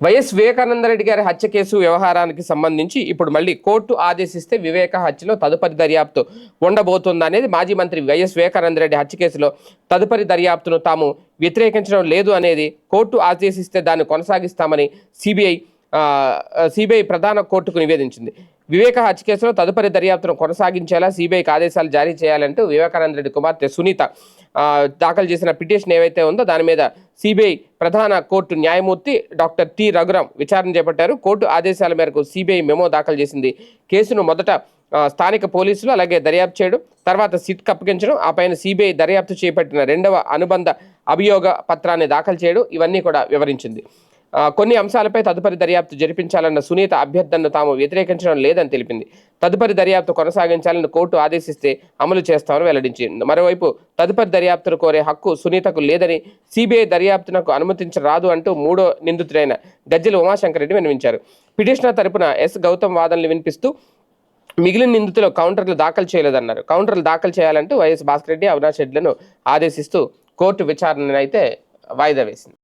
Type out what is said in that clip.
YS Vivekananda Reddy గారి హత్య case వ్యవహారానికి సంబంధించి ఇప్పుడు మళ్ళీ కోర్టు ఆదేశిస్తే వివేక హత్యలో తదుపరి దర్యాప్తు ఉండబోతుందా అనేది మాజీ మంత్రి వైఎస్ వివేకానందరెడ్డి హత్య కేసులో తదుపరి దర్యాప్తును తాము వ్యతిరేకించడం లేదు అనేది కోర్టు ఆదేశిస్తే దాన్ని కొనసాగిస్తామని సిబిఐ సిబిఐ ప్రధాన కోర్టుకు నివేదించింది. వివేక హత్య కేసులో తదుపరి దర్యాప్తును కొనసాగించేలా సిబిఐకి ఆదేశాలు జారీ చేయాలంటూ వివేకానంద రెడ్డి కుమార్తె సునీత దాఖలు చేసిన పిటిషన్ ఏవైతే ఉందో దాని మీద సిబిఐ ప్రధాన కోర్టు న్యాయమూర్తి డాక్టర్ టి. రఘురాం విచారణ చేపట్టారు. కోర్టు ఆదేశాల మేరకు సిబిఐ మెమో దాఖలు చేసింది. కేసును మొదట స్థానిక పోలీసులు అలాగే దర్యాప్తు చేయడం తర్వాత సిట్ కప్పగించడం ఆ పైన సిబిఐ దర్యాప్తు చేపట్టిన రెండవ అనుబంధ అభియోగ పత్రాన్ని దాఖలు చేయడం ఇవన్నీ కూడా వివరించింది. కొన్ని అంశాలపై తదుపరి దర్యాప్తు జరిపించాలన్న సునీత అభ్యర్థనను తాము వ్యతిరేకించడం లేదని తెలిపింది. తదుపరి దర్యాప్తు కొనసాగించాలని కోర్టు ఆదేశిస్తే అమలు చేస్తామని వెల్లడించింది. మరోవైపు తదుపరి దర్యాప్తును కోరే హక్కు సునీతకు లేదని సిబిఐ దర్యాప్తునకు అనుమతించరాదు అంటూ మూడో నిందితుడైన గజ్జెల ఉమాశంకర్ రెడ్డి వినిపించారు పిటిషనర్ తరపున ఎస్ గౌతమ్ వాదనలు వినిపిస్తూ మిగిలిన నిందితులు కౌంటర్లు దాఖలు చేయలేదన్నారు. కౌంటర్లు దాఖలు చేయాలంటూ వైఎస్ భాస్కర్ రెడ్డి అవినాష్ రెడ్డిలను ఆదేశిస్తూ కోర్టు విచారణను అయితే వాయిదా వేసింది.